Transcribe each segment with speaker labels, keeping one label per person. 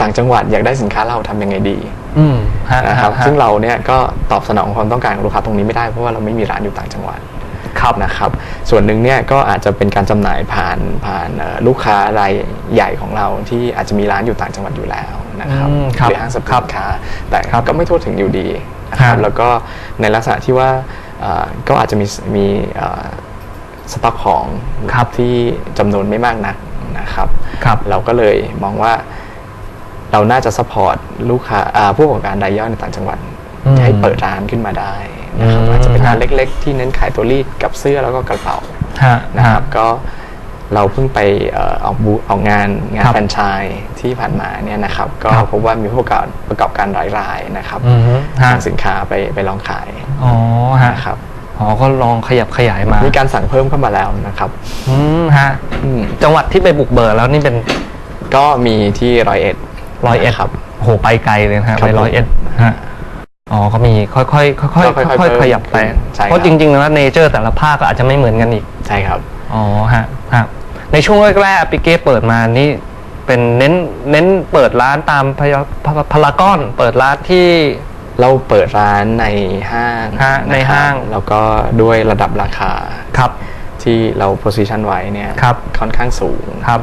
Speaker 1: ต่างจังหวัดอยากได้สินค้าเราทำยังไงดี
Speaker 2: อืมฮะ
Speaker 1: นะครับ
Speaker 2: ฮะ
Speaker 1: ซึ่งเราเนี่ยก็ตอบสนองความต้องการของลูกค้าตรงนี้ไม่ได้เพราะว่าเราไม่มีร้านอยู่ต่างจังหวัด
Speaker 2: ครับ
Speaker 1: นะครับส่วนหนึ่งเนี่ยก็อาจจะเป็นการจำหน่ายผ่านผ่านเอ่อลูกค้ารายใหญ่ของเราที่อาจจะมีร้านอยู่ต่างจังหวัดอยู่แล้วนะครับ
Speaker 2: อืมครับ
Speaker 1: หรือห้างสรรพ
Speaker 2: ครั
Speaker 1: สิ
Speaker 2: บ
Speaker 1: นค้าแต่
Speaker 2: ครับ
Speaker 1: ก็ไม่ทั่วถึงอยู่ดีนะครับ
Speaker 2: ฮะ
Speaker 1: แล้วก็ในลักษณะที่ว่าเอ่อก็อาจจะมีมีเอ่อสต็อกของ
Speaker 2: ครับ
Speaker 1: ที่จำนวนไม่มากนักนะครับ
Speaker 2: ครับ
Speaker 1: เราก็เลยมองว่า เราน่าจะสปอร์ตลูกค้าอ่าผู้ประกอบการรายย่อยในต่างจังหวัด
Speaker 2: อืม
Speaker 1: ให้เปิดร้านขึ้นมาได้นะครับ
Speaker 2: อืม
Speaker 1: อาจจะเป็นร้านเล็ก ๆ ที่เน้นขายตัวรีดกับเสื้อแล้วก็กระเป๋า
Speaker 2: ฮะ
Speaker 1: นะครับก็เราเพิ่งไปเอ่อออกบูธออกงานงาน
Speaker 2: ครับ
Speaker 1: แฟรนไชส์ที่ผ่านมาเนี่ยนะครับก็
Speaker 2: ครับ
Speaker 1: พบว่ามีผู้ประกอบประกอบการหลายรายนะครับ
Speaker 2: อืมฮะ
Speaker 1: นำสินค้าไปไปลองขาย
Speaker 2: อ๋อฮะ
Speaker 1: นะครับ
Speaker 2: อ๋อก็ลองขยับขยายมา
Speaker 1: มีการสั่งเพิ่มเข้ามาแล้วนะครับ
Speaker 2: อืมฮะ
Speaker 1: อืม
Speaker 2: จังหวัดที่ไปบุกเบิกแล้วนี่เป็น
Speaker 1: ก็มีที่ร้อยเอ็ด
Speaker 2: ร้อยเอ็ด
Speaker 1: ครับ
Speaker 2: โหไปไกลเลยนะฮะ
Speaker 1: ครับ
Speaker 2: ไปร้อยเอ็ดฮะอ๋อก็มีค่อยๆค่อยๆค่อย
Speaker 1: ก็ค่อยๆ
Speaker 2: ๆค่อยๆขยับไป
Speaker 1: เพิ่มใช่ครับ
Speaker 2: เพราะจริงๆแล้วเนเจอร์แต่ละภาคก็อาจจะไม่เหมือนกันอีก
Speaker 1: ใช่ครับ
Speaker 2: อ๋อฮะฮะในช่วงแรกๆปิเก้เปิดมานี่เป็นเน้นเน้นเปิดร้านตามพยาพพารากอนเปิดร้านที่
Speaker 1: เราเปิดร้านในห้าง
Speaker 2: ฮะใน
Speaker 1: นะครับ
Speaker 2: ห้าง
Speaker 1: แล้วก็ด้วยระดับราคา
Speaker 2: ครับ
Speaker 1: ที่เรา position ไว้เนี่ย
Speaker 2: ครับ
Speaker 1: ค่อนข้างสูง
Speaker 2: ครับ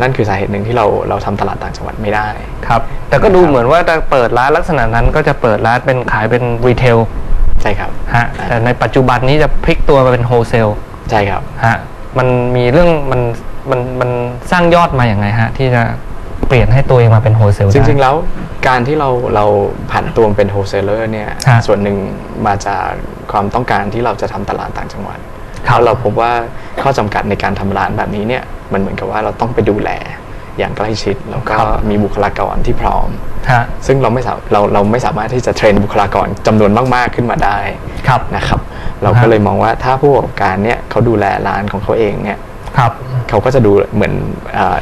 Speaker 1: นั่นคือสาเหตุหนึ่งที่เราเราทำตลาดต่างจังหวัดไม่ได้
Speaker 2: ครับ แต่ก็ดู
Speaker 1: นะครับ
Speaker 2: เหมือนว่าจะเปิดร้านลักษณะนั้นก็จะเปิดร้านเป็นขายเป็นรีเทล
Speaker 1: ใช่ครับ
Speaker 2: ฮะแต่ในปัจจุบันนี้จะพลิกตัวมาเป็นโฮเซล
Speaker 1: ใช่ครับ
Speaker 2: ฮะมันมีเรื่องมันมันมันสร้างยอดมาอย่างไงฮะ ที่จะเปลี่ยนให้ตัวเองมาเป็นโฮเซล
Speaker 1: จริงๆ แล้วการที่เราเราผันตัวเป็นโฮเซลเลอร์เนี่ย
Speaker 2: ฮะ
Speaker 1: ส่วนหนึ่งมาจากความต้องการที่เราจะทำตลาดต่างจังหวัด
Speaker 2: ครับ
Speaker 1: แล้วเราพบว่าข้อจำกัดในการทำร้านแบบนี้เนี่ยมันเหมือนกับว่าเราต้องไปดูแลอย่างใกล้ชิดแล้วก็
Speaker 2: ครับ
Speaker 1: มีบุคลากรที่พร้อม
Speaker 2: ฮะ
Speaker 1: ซึ่งเราไม่สาเราเราไม่สามารถที่จะเทรนบุคลากรจำนวนมากๆขึ้นมาได้
Speaker 2: ครับ
Speaker 1: นะครับ เราก็เลยมองว่าถ้าผู้ประกอบการเนี่ยเขาดูแลร้านของเขาเองเนี่ย
Speaker 2: ครับ
Speaker 1: เขาก็จะดูเหมือนเอ่อ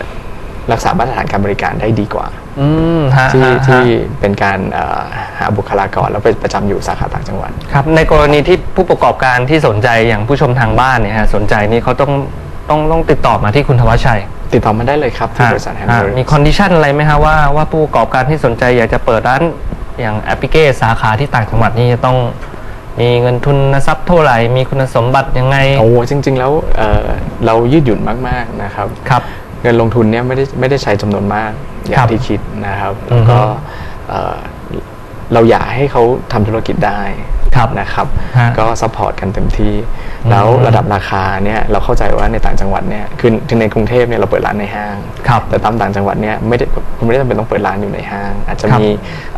Speaker 1: รักษามาตรฐานการบริการได้ดีกว่า
Speaker 2: อืมฮะ
Speaker 1: ที่
Speaker 2: ฮะ
Speaker 1: ที่
Speaker 2: ฮะ
Speaker 1: เป็นการเอ่อหาบุคลากรแล้วไปประจำอยู่สาขาต่างจังหวัด
Speaker 2: ครับในกรณีที่ผู้ประกอบการที่สนใจอย่างผู้ชมทางบ้านเนี่ยฮะสนใจนี่เขาต้องต้องต้องติดต่อมาที่คุณธวัชชัย
Speaker 1: ติดต่อมาได้เลยครับที่บริษัทแฮม
Speaker 2: ฮะ
Speaker 1: เบอร์
Speaker 2: มีคอนดิชันอะไรไหมฮะว่าว่าผู้ประกอบการที่สนใจอยากจะเปิดร้านอย่างแอปพลิเคสาขาที่ต่างจังหวัดนี่จะต้องมีเงินทุนทรัพย์เท่าไหร่ มีคุณสมบัติยังไง
Speaker 1: โอ้จริง ๆ แล้วเอ่อเรายืดหยุ่นมาก ๆ นะครับ
Speaker 2: ครับ
Speaker 1: เงินลงทุนเนี่ยไม่ได้ไม่ได้ใช้จำนวนมากอย่า
Speaker 2: ครั
Speaker 1: ง
Speaker 2: บ
Speaker 1: ที่คิดนะครับ
Speaker 2: อื
Speaker 1: แล้ว
Speaker 2: อฮึ
Speaker 1: ก็เอ่อเราอยากให้เขาทำธุรกิจได้
Speaker 2: ครับ
Speaker 1: นะครับ
Speaker 2: ฮะ
Speaker 1: ก็ซัพพอร์ตกันเต็มที่
Speaker 2: อืม
Speaker 1: แล้วระดับราคาเนี่ยเราเข้าใจว่าในต่างจังหวัดเนี่ยคือคือในกรุงเทพเนี่ยเราเปิดร้านในห้าง
Speaker 2: ครับ
Speaker 1: แต่ตามต่างจังหวัดเนี่ยไม่ได้คุณไม่ได้จำเป็นต้องเปิดร้านอยู่ในห้าง อาจจะ
Speaker 2: ครับ
Speaker 1: มี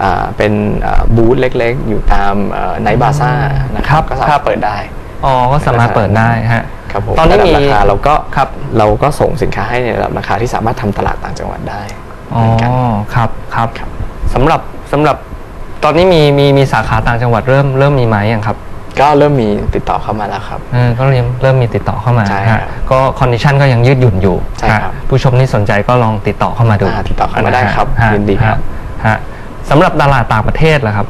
Speaker 1: อ่าเป็นอ่าบูธเล็กๆ อยู่ตามไนบาซ่านะครับก็สามารถเปิดได้
Speaker 2: อ๋อก็สามารถเปิดได้ฮะ
Speaker 1: ครับผม
Speaker 2: ตอนนี้
Speaker 1: ระดับ
Speaker 2: มี
Speaker 1: ราคาเราก็
Speaker 2: ครับ
Speaker 1: เราก็ส่งสินค้าให้ในระดับราคาที่สามารถทำตลาดต่างจังหวัดได้
Speaker 2: อ๋อ
Speaker 1: เหมือนกัน
Speaker 2: ครับครับ
Speaker 1: ครับ
Speaker 2: สำหรับสำหรับตอนนี้มีมีมีสาขาต่างจังหวัดเริ่มเริ่มมีไหมยังครับ
Speaker 1: ก็เริ่มมีติดต่อเข้ามาแล้วครับ
Speaker 2: เออก็เริ่มเริ่มมีติดต่อเข้ามา
Speaker 1: ใช่ครับ
Speaker 2: ฮะก็คอนดิชันก็ยังยืดหยุ่นอยู่
Speaker 1: ใช่ครับ
Speaker 2: ฮะผู้ชมที่สนใจก็ลองติดต่อเข้ามาดู
Speaker 1: อ่าติดต่อเข้ามาได้ครับ
Speaker 2: ฮะ
Speaker 1: ยินดีครับ
Speaker 2: ฮะฮะสำหรับตลาดต่างประเทศล่ะครับ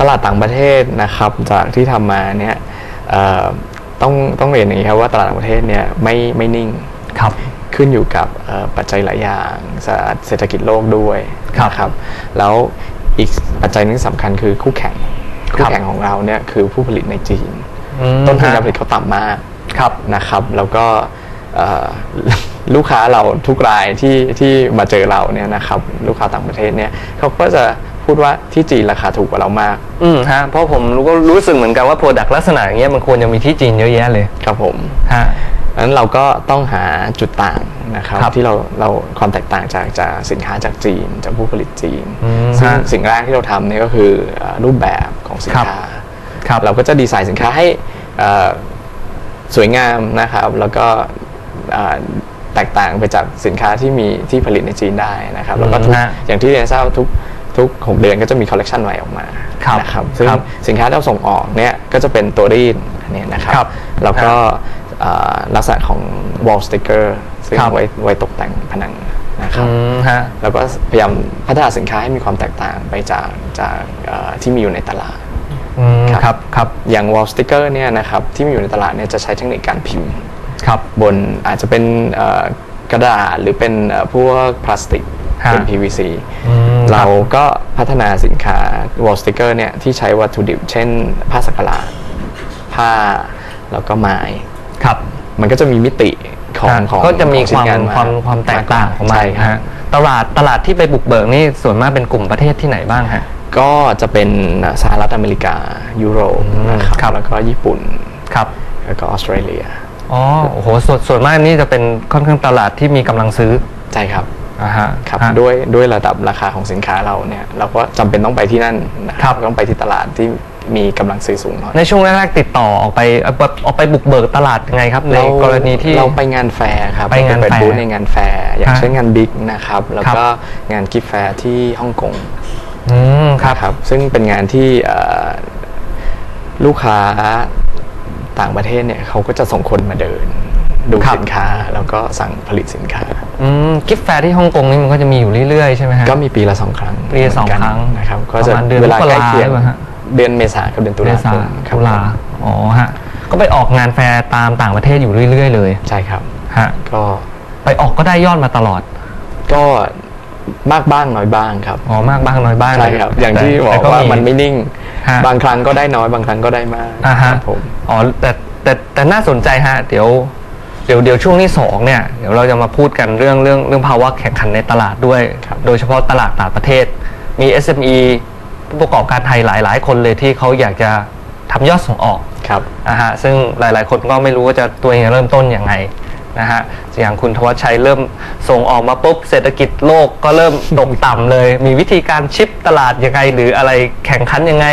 Speaker 1: ตลาดต่างประเทศนะครับจากที่ทำมาเนี่ยเอ่อ ต้องต้องเรียนอย่างนี้ครับว่าตลาดต่างประเทศเนี่ยไม่ไม่นิ่ง
Speaker 2: ครับ
Speaker 1: ขึ้นอยู่กับเอ่อปัจจัยหลายอย่างเศรษฐกิจโลกด้วย
Speaker 2: ครับ
Speaker 1: นะครับแล้วอีกปัจจัยหนึงสำคัญคือคู่แข่ง
Speaker 2: ค
Speaker 1: คู่
Speaker 2: รับ
Speaker 1: แข่งของเราเนี่ยคือผู้ผลิตในจีน
Speaker 2: อืม
Speaker 1: ต้นทุน
Speaker 2: ฮะ
Speaker 1: การผลิตเขาต่ำมาก
Speaker 2: ครับ
Speaker 1: นะครับ แล้วก็เอ่อลูกค้าเราทุกรายที่ที่มาเจอเราเนี่ยนะครับ ลูกค้าต่างประเทศเนี่ยเขาก็จะ พูดว่าที่จีนราคาถูกกว่าเรามาก
Speaker 2: อืมฮะเพราะผมรู้ก็รู้สึกเหมือนกันว่าโปรดักต์ลักษณะอย่างเงี้ยมันควรจะมีที่จีนเยอะแยะเลย
Speaker 1: ครับผม
Speaker 2: ฮะ
Speaker 1: ดังนั้นเราก็ต้องหาจุดต่างนะครับ
Speaker 2: ครับ
Speaker 1: ที่เราเราความแตกต่างจากจากสินค้าจากจีนจากผู้ผลิตจีน
Speaker 2: อืม
Speaker 1: ซึ่ง
Speaker 2: ฮะ
Speaker 1: สิ่งแรกที่เราทำเนี่ยก็คือเอ่อรูปแบบของสิน
Speaker 2: ครับ
Speaker 1: ค้า
Speaker 2: ครับ
Speaker 1: เราก็จะดีไซน์สินค้าให้เอ่อสวยงามนะครับแล้วก็เอ่อแตกต่างไปจากสินค้าที่มีที่ผลิตในจีนได้นะครับแล้วก็ทุก
Speaker 2: อืมฮะ
Speaker 1: อย่างที่เรียนทราบทุก ทุกหกเดือนก็จะมีคอลเลกชันใหม่ออกมา
Speaker 2: ครับ
Speaker 1: นะครับซึ่ง
Speaker 2: ครับ
Speaker 1: สินค้าที่เราส่งออกเนี่ยก็จะเป็นตัวรีดอันนี้นะครับ
Speaker 2: ครับ
Speaker 1: แล้วก็เอ่อลักษณะของ wall sticker ซึ่ง
Speaker 2: ครับ
Speaker 1: ไว้ไว้ตกแต่งผนังนะครับ
Speaker 2: อืมฮะ
Speaker 1: แล้วก็พยายามพัฒนาสินค้าให้มีความแตกต่างไปจากจากเอ่อที่มีอยู่ในตลาด
Speaker 2: อืม
Speaker 1: ครับ
Speaker 2: ครับครับ
Speaker 1: อย่าง wall sticker เนี่ยนะครับที่มีอยู่ในตลาดเนี่ยจะใช้เทคนิคการพิมพ์
Speaker 2: ครับ
Speaker 1: บนอาจจะเป็นเอ่อกระดาษหรือเป็นเอ่อพวกพลาสติก
Speaker 2: ฮะ
Speaker 1: เป็น PVC
Speaker 2: อืม
Speaker 1: เรา
Speaker 2: คบ
Speaker 1: ก็พัฒนาสินค้า wall sticker เนี่ยที่ใช้วัตถุดิบ เช่น ผ้าสักหลาดผ้าแล้วก็ไม้
Speaker 2: ครับ
Speaker 1: มันก็จะมีมิติของ
Speaker 2: ฮะ
Speaker 1: ของ
Speaker 2: ก็จะมี
Speaker 1: ของ
Speaker 2: ค
Speaker 1: ชิ้น
Speaker 2: วาม
Speaker 1: งาน
Speaker 2: ความความแตกต่างของมัน
Speaker 1: ใช่ครั
Speaker 2: ฮะ
Speaker 1: บ
Speaker 2: ตลาดตลาดที่ไปบุกเบิกนี่ส่วนมากเป็นกลุ่มประเทศที่ไหนบ้างฮะ
Speaker 1: ก็จะเป็นสหรัฐอเมริกา ยุโรป
Speaker 2: อืม
Speaker 1: นะครับ
Speaker 2: ครับ
Speaker 1: แล้วก็ญี่ปุ่น
Speaker 2: ครับ
Speaker 1: แล้วก็ออสเตรเลีย
Speaker 2: อ๋อโอ้โหส่วนส่วนมากนี่จะเป็นค่อนข้างตลาดที่มีกำลังซื้อ
Speaker 1: ใช่ครับ
Speaker 2: อ่าฮะ
Speaker 1: ครับ
Speaker 2: ฮะ
Speaker 1: ด้วยด้วยระดับราคาของสินค้าเราเนี่ยเราก็จำเป็นต้องไปที่นั่นนะครับต้องไปที่ตลาดที่มีกำลังซื้อสูงหน่อย
Speaker 2: ในช่วงแรกๆติดต่อออกไปเอาไปออกไปบุกเบิกตลาดยังไงครับใน
Speaker 1: เรา
Speaker 2: กรณีที่
Speaker 1: เราไปงานแฟร์ครับ
Speaker 2: ไปงาน
Speaker 1: เร
Speaker 2: แฟร์
Speaker 1: บูธในงานแฟร์อย่าง
Speaker 2: ฮะ
Speaker 1: เช่นงานบิ๊กนะครับแล้ว
Speaker 2: ครับ
Speaker 1: ก็งานกิฟต์แฟร์ที่ฮ่องกง
Speaker 2: อืมครับ
Speaker 1: นะครับ ซึ่งเป็นงานที่เอ่อลูกค้าต่างประเทศเนี่ยเขาก็จะส่งคนมาเดิน ดู
Speaker 2: ครับ
Speaker 1: สินค้าแล้วก็สั่งผลิตสินค้า
Speaker 2: อืมกิฟต์แฟร์ที่ฮ่องกงนี่มันก็จะมีอยู่เรื่อยๆใช่ไหมฮะ
Speaker 1: ก็มีปีละสองครั้ง
Speaker 2: ปีละสอง
Speaker 1: เหมืนกัน
Speaker 2: ครั้ง
Speaker 1: นะครับก็
Speaker 2: ประ
Speaker 1: จะ
Speaker 2: มาณเดือน
Speaker 1: เวลาม
Speaker 2: กรา
Speaker 1: ใกล้เคียง
Speaker 2: หรือเปล่าฮะ
Speaker 1: เดือนเมษากับเดือนตุ
Speaker 2: เม
Speaker 1: ลา
Speaker 2: ษา
Speaker 1: คมครับ
Speaker 2: ตุลาอ๋อฮะก็ไปออกงานแฟร์ตามต่างประเทศอยู่เรื่อย ๆ เลย
Speaker 1: ใช่ครับ
Speaker 2: ฮะ
Speaker 1: ก็
Speaker 2: ไปออกก็ได้ยอดมาตลอด
Speaker 1: ก็มากบ้างน้อยบ้างครับ
Speaker 2: อ๋อมากบ้างน้อยบ้าง
Speaker 1: ใช่ครับ อย่างที่บอ
Speaker 2: แต่
Speaker 1: กว่ามันไม่นิ่ง
Speaker 2: ฮะ
Speaker 1: บางครั้งก็ได้น้อยบางครั้งก็ได้มาก
Speaker 2: อ่า
Speaker 1: ค
Speaker 2: ฮะ
Speaker 1: รับผม
Speaker 2: อ๋อแต่แต่แต่น่าสนใจฮะ เดี๋ยว เดี๋ยวเดี๋ยวช่วงที่สองเนี่ยเดี๋ยวเราจะมาพูดกันเรื่องเรื่องเรื่องภาวะแข่งขันในตลาดด้วย โดยเฉพาะตลาดต่างประเทศ มี SME ผู้ประกอบการไทยหลาย ๆ คนเลยที่เขาอยากจะทำยอดส่งออก
Speaker 1: ครับ
Speaker 2: นะฮะซึ่งหลาย ๆ คนก็ไม่รู้ว่าจะตัวเองจะเริ่มต้นยังไงนะฮะอย่างคุณทวัชชัยเริ่มส่งออกมาปุ๊บเศรษฐกิจโลกก็เริ่มตกต่ำเลย มีวิธีการชิปตลาดยังไง หรืออะไรแข่งขันยังไง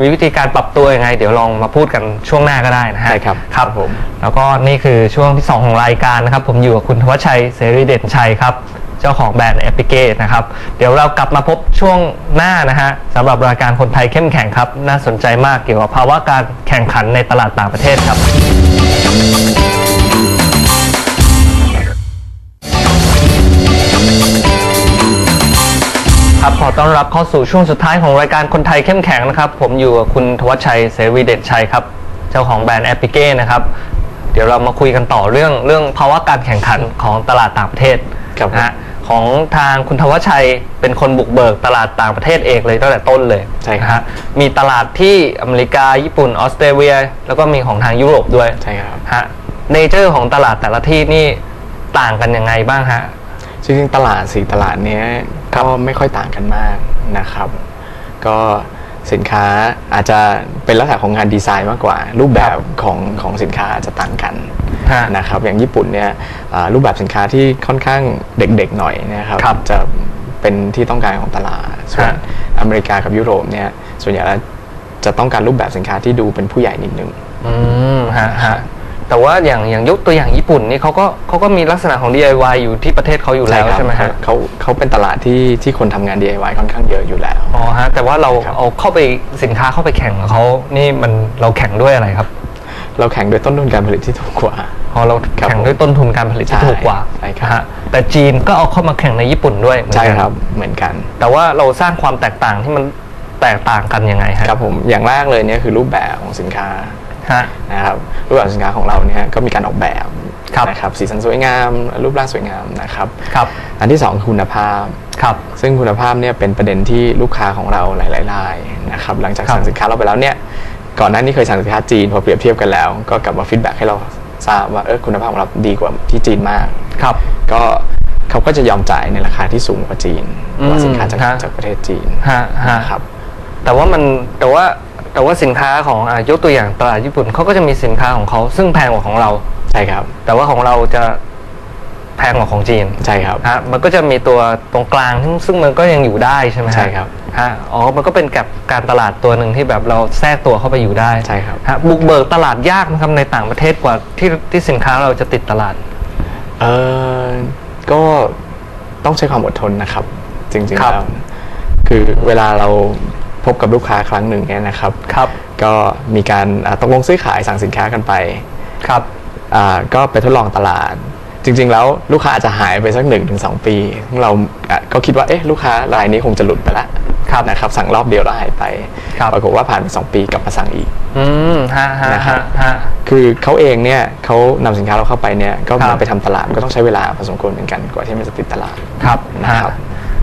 Speaker 2: มีวิธีการปรับตัวยังไง เดี๋ยวลองมาพูดกันช่วงหน้าก็ได้นะฮะ
Speaker 1: ใช่ครับ
Speaker 2: ครับ
Speaker 1: ผม
Speaker 2: แล้วก็นี่คือช่วงที่ 2 ของรายการนะครับ ผมอยู่กับคุณทวัชชัยเสรีเด่นชัยครับ เจ้าของแบรนด์แอปพลิเกนะครับ เดี๋ยวเรากลับมาพบช่วงหน้านะฮะสำหรับรายการคนไทยเข้มแข็งครับ น่าสนใจมากเกี่ยวกับภาวะการแข่งขันในตลาดต่างประเทศครับ ครับขอต้อนรับเข้าสู่ช่วงสุดท้ายของรายการคนไทยเข้มแข็งนะครับ ผมอยู่กับคุณทวัชชัยเสรีเด่นชัยครับ เจ้าของแบรนด์แอปพลิเกนะครับ เดี๋ยวเรามาคุยกันต่อเรื่องเรื่องภาวะการแข่งขันของตลาดต่างประเทศ
Speaker 1: ครับผม
Speaker 2: นะฮะของทางคุณทวัชชัยเป็นคนบุกเบิกตลาดต่างประเทศเองเลยตั้งแต่ต้นเลย
Speaker 1: ใช่ครับ
Speaker 2: นะฮะมีตลาดที่อเมริกาญี่ปุ่นออสเตรเลีย แล้วก็มีของทางยุโรปด้วย
Speaker 1: ใช่ครับ
Speaker 2: ฮะเนเจอร์ของตลาดแต่ละที่นี่ต่างกันยังไงบ้างฮะ
Speaker 1: จริงๆตลาดสี่ตลาดเนี้ย ก็ไม่ค่อยต่างกันมากนะครับ ก็สินค้าอาจจะเป็นลักษณะของงานดีไซน์มากกว่า รูปแบบของของสินค้าอาจจะต่างกัน
Speaker 2: ฮะ
Speaker 1: นะครับอย่างญี่ปุ่นเนี่ยอ่ารูปแบบสินค้าที่ค่อนข้างเด็กๆหน่อยนะครับ
Speaker 2: ครับ
Speaker 1: จะเป็นที่ต้องการของตลาดส่วน
Speaker 2: ฮะ
Speaker 1: อเมริกากับยุโรปเนี่ยส่วนใหญ่แล้วจะต้องการรูปแบบสินค้าที่ดูเป็นผู้ใหญ่นิดนึง
Speaker 2: อืมฮะฮะ แต่ว่าอย่างอย่างยกตัวอย่างญี่ปุ่นนี่เขาก็เขาก็มีลักษณะของ DIY อยู่ที่ประเทศเขาอยู่แล้ว
Speaker 1: ครับ
Speaker 2: ใช่ไหมฮะ
Speaker 1: เขาเขาเป็นตลาดที่ที่คนทำงาน DIY ค่อนข้างเยอะอยู่แล้ว
Speaker 2: อ๋อฮะแต่ว่าเรา
Speaker 1: ครับ
Speaker 2: เอาเข้าไปสินค้าเข้าไปแข่งกับเขานี่มันเราแข่งด้วยอะไรครับ
Speaker 1: เราแข่งด้วยต้นทุนการผลิตที่ถูกกว่า
Speaker 2: พอเรา
Speaker 1: ครับ
Speaker 2: แข่งด้วยต้นทุนการผลิตที่
Speaker 1: ใช่
Speaker 2: ถูกกว่า
Speaker 1: ใช่ครับ
Speaker 2: นะฮะแต่จีนก็เอาเข้ามาแข่งในญี่ปุ่นด้วยเหมือน
Speaker 1: ใช่
Speaker 2: กัน
Speaker 1: ครับเหมือนกัน
Speaker 2: แต่ว่าเราสร้างความแตกต่างที่มันแตกต่างกันยังไงฮะ
Speaker 1: ครับผมอย่างแรกเลยเนี่ยคือรูปแบบของสินค้า
Speaker 2: ฮะ
Speaker 1: นะครับรูปแบบสินค้าของเราเนี่ยก็มีการออกแบบ
Speaker 2: ครับ
Speaker 1: นะครับสีสันสวยงาม รูปร่างสวยงามนะครับ
Speaker 2: ครับ
Speaker 1: อันที่สองคือคุณภาพ
Speaker 2: ครับ
Speaker 1: ซึ่งคุณภาพเนี่ยเป็นประเด็นที่ลูกค้าของเราหลายๆรายนะครับหลังจาก
Speaker 2: ครับ
Speaker 1: สั่งสินค้าเราไปแล้วเนี่ยก่อนหน้านี้เคยสั่งสินค้าจีนพอเปรียบเทียบกันแล้ว ก็กลับมาฟีดแบ็กให้เราทราบว่าเออคุณภาพของเราดีกว่าที่จีนมาก
Speaker 2: ครับ
Speaker 1: ก็เขาก็จะยอมจ่ายในราคาที่สูงกว่าจีน
Speaker 2: อืม
Speaker 1: ว่าสินค้าจาก
Speaker 2: ฮะ
Speaker 1: จากประเทศจีน
Speaker 2: ฮะฮะ
Speaker 1: นะครับ
Speaker 2: แต่ว่ามันแต่ว่า แต่ว่าสินค้าของอ่ายกตัวอย่างตลาดญี่ปุ่นเขาก็จะมีสินค้าของเขาซึ่งแพงกว่าของเรา
Speaker 1: ใช่ครับ
Speaker 2: แต่ว่าของเราจะแพงกว่าของจีน
Speaker 1: ใช่ครับ
Speaker 2: ฮะมันก็จะมีตัวตรงกลางซึ่งซึ่งมันก็ยังอยู่ได้ใช่ไหมฮะ
Speaker 1: ใช่ครับ
Speaker 2: ฮะอ๋อมันก็เป็นกับการตลาดตัวหนึ่งที่แบบเราแทรกตัวเข้าไปอยู่ได้
Speaker 1: ใช่ครับ
Speaker 2: ฮะบุกเบิกตลาดยากนะครับในต่างประเทศกว่าที่ที่สินค้าเราจะติดตลาด
Speaker 1: เออก็ต้องใช้ความอดทนนะครับ จริงๆ
Speaker 2: ครับ
Speaker 1: แล้วคือเวลาเรา พบกับลูกค้าครั้งหนึ่งเนี่ยนะครับ
Speaker 2: ครับ
Speaker 1: ก็มีการอ่าตกลงซื้อขายสั่งสินค้ากันไป
Speaker 2: ครับ
Speaker 1: อ่าก็ไปทดลองตลาด จริง ๆ แล้วลูกค้าอาจจะหายไปสักหนึ่งถึงสองปีซึ่งเราอะก็คิดว่าเอ๊ะลูกค้ารายนี้คงจะหลุดไปละ
Speaker 2: ครับ
Speaker 1: นะครับสั่งรอบเดียวแล้วหายไป
Speaker 2: ครับ
Speaker 1: ปรากฏว่าผ่านไปสองปีกลับมาสั่งอีก
Speaker 2: อืมฮะฮะ
Speaker 1: นะครับ
Speaker 2: ฮะฮะ
Speaker 1: คือเขาเองเนี่ยเขานำสินค้าเราเข้าไปเนี่ยก็
Speaker 2: ครับ
Speaker 1: มาไปทำตลาดก็ต้องใช้เวลาพอสมควรเหมือนกันกว่าที่มันจะติดตลาด
Speaker 2: ครับ
Speaker 1: นะครับ
Speaker 2: ฮะ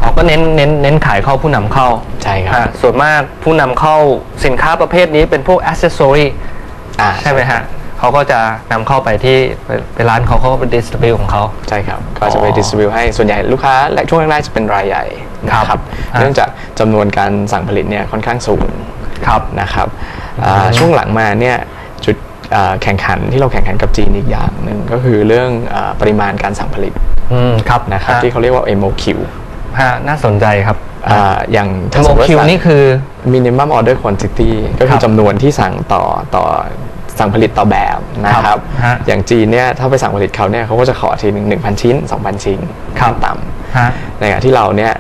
Speaker 2: อ๋อก็เน้นเน้นเน้นขายเข้าผู้นำเข้า
Speaker 1: ใช่ครับ
Speaker 2: ฮะส่วนมากผู้นำเข้าสินค้าประเภทนี้เป็นพวกอ c เซสซอรี
Speaker 1: อ่า
Speaker 2: ใช่ไหมฮะเขาก็จะนำเข้าไปที่ไปไปร้านเขาเขาก็เป็นดิสติบิวของเขา
Speaker 1: ใช่ครับ ก็จะไป
Speaker 2: อ๋อ
Speaker 1: ดิสติบิวให้ส่วนใหญ่ลูกค้าและช่วงแรกๆจะเป็นรายใหญ่นะค
Speaker 2: ครั
Speaker 1: รั
Speaker 2: บบฮะ
Speaker 1: เนื่องจากจำนวนการสั่งผลิตเนี่ยค่อนข้างสูง
Speaker 2: ครับ
Speaker 1: นะครับอ่าช่วงหลังมาเนี่ยจุดอ่าแข่งขันที่เราแข่งขันกับจีนอีกอย่างหนึ่งก็คือเรื่องอาปริมาณการสั่งผลิต
Speaker 2: อืมครับ
Speaker 1: นะครับ
Speaker 2: ฮะ
Speaker 1: ที่เขาเรียกว่า MOQ
Speaker 2: ฮะน่าสนใจครับ
Speaker 1: อ่าอย่างถ้าสมมติว่า
Speaker 2: MOQ
Speaker 1: สั่ง
Speaker 2: นี่คือ
Speaker 1: minimum order quantity ก็คื
Speaker 2: ครั
Speaker 1: อบจำนวนที่สั่งต่อต่อสั่งผลิตต่อแบบนะค
Speaker 2: ครั
Speaker 1: รับบ
Speaker 2: ฮะ
Speaker 1: อย่างจีนเนี่ยถ้าไปสั่งผลิตเขาเนี่ยเขาก็จะขอทีหนึ่งหนึ่งพันชิ้น2,000ชิ้น
Speaker 2: ครับ
Speaker 1: ขั้นต่
Speaker 2: ฮะำ
Speaker 1: ในขณะที่เราเนี่ย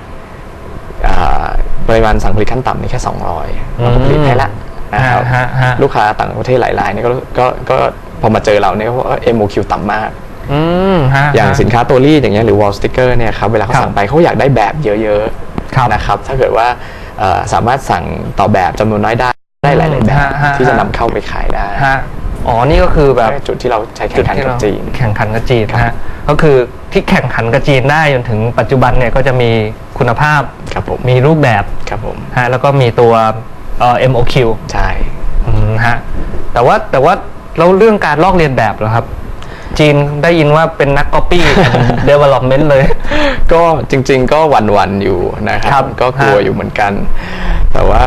Speaker 1: อ่าปริมาณสั่งผลิตขั้นต่ำนี่แค่ 200เราก็ผลิตให้ละนะครับ
Speaker 2: ฮะฮะ
Speaker 1: ลูกค้าต่างประเทศหลายๆเนี่ยก็ก็ก็พอมาเจอเราเนี่ยก็ว่า MOQ ต่ำมาก
Speaker 2: อืมฮะ
Speaker 1: อย่าง
Speaker 2: ฮะ
Speaker 1: สินค้าตัวรีดอย่างเงี้ยหรือ wall sticker เนี่ยครับเวลาเขา
Speaker 2: ครับ
Speaker 1: สั่งไปเขาอยากได้แบบเยอะ
Speaker 2: ครับ
Speaker 1: ๆนะครับถ้าเกิดว่าเอ่อสามารถสั่งต่อแบบจำนวนน้อยได้ได้หลายๆแบบ
Speaker 2: ฮะฮะ
Speaker 1: ที่จะนำเข้าไปขายได้
Speaker 2: ฮะอ๋อนี่ก็คือแบบ
Speaker 1: จุดที่เราใช้แข่งขัน
Speaker 2: ที่
Speaker 1: กับ
Speaker 2: เรา
Speaker 1: จีน
Speaker 2: แข่งขันกับจีน
Speaker 1: ครับ
Speaker 2: ฮะก็คือที่แข่งขันกับจีนได้จนถึงปัจจุบันเนี่ยก็จะมีคุณภาพ
Speaker 1: ครับผม
Speaker 2: มีรูปแบบ
Speaker 1: ครับผม
Speaker 2: ฮะแล้วก็มีตัวเอ่อ MOQ
Speaker 1: ใช่
Speaker 2: อืมฮะแต่ว่าแต่ว่าแล้วเรื่องการลอกเลียนแบบเหรอครับ จีนได้ยินว่าเป็นนัก copy and development เลย
Speaker 1: ก็จริง ๆ ก็หวันๆอยู่นะค
Speaker 2: ครั
Speaker 1: รับ
Speaker 2: บ
Speaker 1: ก็กลัว
Speaker 2: ฮะ
Speaker 1: อยู่เหมือนกัน แต่ว่า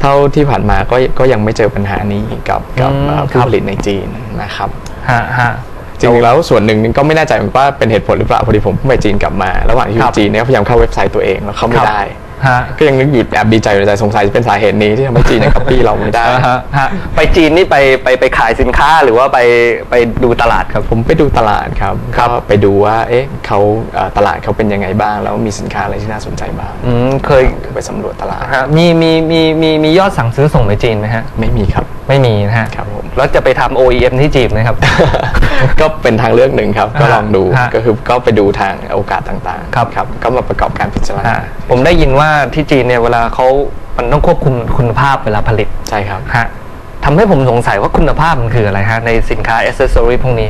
Speaker 1: เท่าที่ผ่านมาก็ก็ยังไม่เจอปัญหานี้กับกับ
Speaker 2: อืม
Speaker 1: เอ่อ
Speaker 2: ครั
Speaker 1: ผู้
Speaker 2: บ
Speaker 1: ผลิตในจีนนะครับ
Speaker 2: ฮะฮะ
Speaker 1: จริงๆแล้วส่วนหนึ่งก็ไม่แน่ใจเหมือนกันว่าเป็นเหตุผลหรือเปล่าพอดีผมเพิ่งไปจีนกลับมา ระหว่างที่อ
Speaker 2: ครั
Speaker 1: ยู่
Speaker 2: บ
Speaker 1: จีนเนี่ยพยายามเข้าเว็บไซต์ตัวเองแล้วเข้าไม่ได้
Speaker 2: ฮะ
Speaker 1: ก็ยังนึกอยู่แอบดีใจอยู่ในใจสงสัยจะเป็นสาเหตุนี้ที่ทำให้จีนยังคัปปี้เราไม่ได้
Speaker 2: อ่าฮะฮะไปจีนนี่ไปไปไปขายสินค้าหรือว่าไปไปดูตลาดครับ
Speaker 1: ผมไปดูตลาดครับ
Speaker 2: ครั
Speaker 1: ก็
Speaker 2: บ
Speaker 1: ไปดูว่า เอ๊ะเขาเอ่อตลาดเขาเป็นยังไงบ้าง แล้วมีสินค้าอะไรที่น่าสนใจบ้าง
Speaker 2: อืมเคย
Speaker 1: ก็ไปสำรวจตลาด
Speaker 2: ฮะมีมีมีมีมียอดสั่งซื้อส่งไปจีนไหมฮะ
Speaker 1: ไม่มีครับ
Speaker 2: ไม่มีนะฮะ
Speaker 1: ครับผม
Speaker 2: แล้วจะไปทำ OEM ที่จีนไหมครับ
Speaker 1: ก็เป็นทางเลือกหนึ่งครับ ก็ลองดู
Speaker 2: ฮะ
Speaker 1: ก็คือก็ไปดูทางโอกาสต่างๆ
Speaker 2: ครับ
Speaker 1: ครับก็มาประกอบการพิจารณา
Speaker 2: ฮะผมได้ยินว่าที่จีนเนี่ยเวลาเขามันต้องควบคุมคุณภาพเวลาผลิต
Speaker 1: ใช่ครับ
Speaker 2: ฮะทำให้ผมสงสัยว่าคุณภาพมันคืออะไรฮะในสินค้าอ c เซสซอรีพวกนี้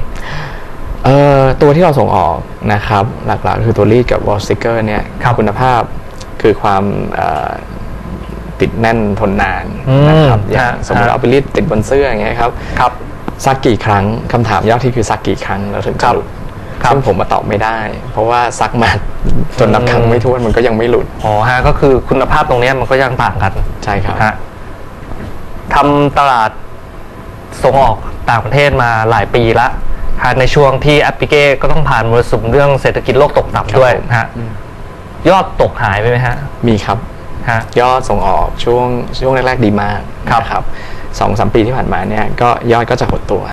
Speaker 1: เอ่อตัวที่เราส่งออกนะครับ หลักๆ คือตัวรีดกับวอลสติกเกอร์เนี่ย
Speaker 2: ครับ
Speaker 1: คุณภาพคือความเอ่อ ติดแน่นทนนาน
Speaker 2: อืม
Speaker 1: นะครับอย่าง
Speaker 2: ฮะ
Speaker 1: สมมติ
Speaker 2: ฮะ
Speaker 1: เอาไปรีดติดบนเสื้ออย่างเงี้ยครับ
Speaker 2: ครับ
Speaker 1: ซักกี่ครั้งคำถามยอดที่คือซักกี่ครั้งแล้วถึง
Speaker 2: ครั
Speaker 1: จะ
Speaker 2: บ
Speaker 1: หลุด
Speaker 2: ครับ
Speaker 1: ซึ่งผมมาตอบไม่ได้ เพราะว่าซักมาจนนับครั้ง
Speaker 2: อืม
Speaker 1: ไม่ถ้วนมันก็ยังไม่หลุด
Speaker 2: อ๋อฮะก็คือคุณภาพตรงเนี้ยมันก็ยังต่างกัน
Speaker 1: ใช่ครับ
Speaker 2: ฮะทำตลาดส่งออกต่างประเทศมาหลายปีละฮะในช่วงที่แอปพลิเกก็ต้องผ่านมรสุมเรื่องเศรษฐกิจโลกตก
Speaker 1: ครับ
Speaker 2: ต่ำด้วย
Speaker 1: ผม
Speaker 2: ฮะยอดตกหายไปไหมฮะ
Speaker 1: มีครับ
Speaker 2: ฮะ
Speaker 1: ยอดส่งออกช่วงช่วงแรก ๆ ดีมาก
Speaker 2: ครับ
Speaker 1: นะครับสองสามปีที่ผ่านมาเนี่ยก็ยอดก็จะหดตัว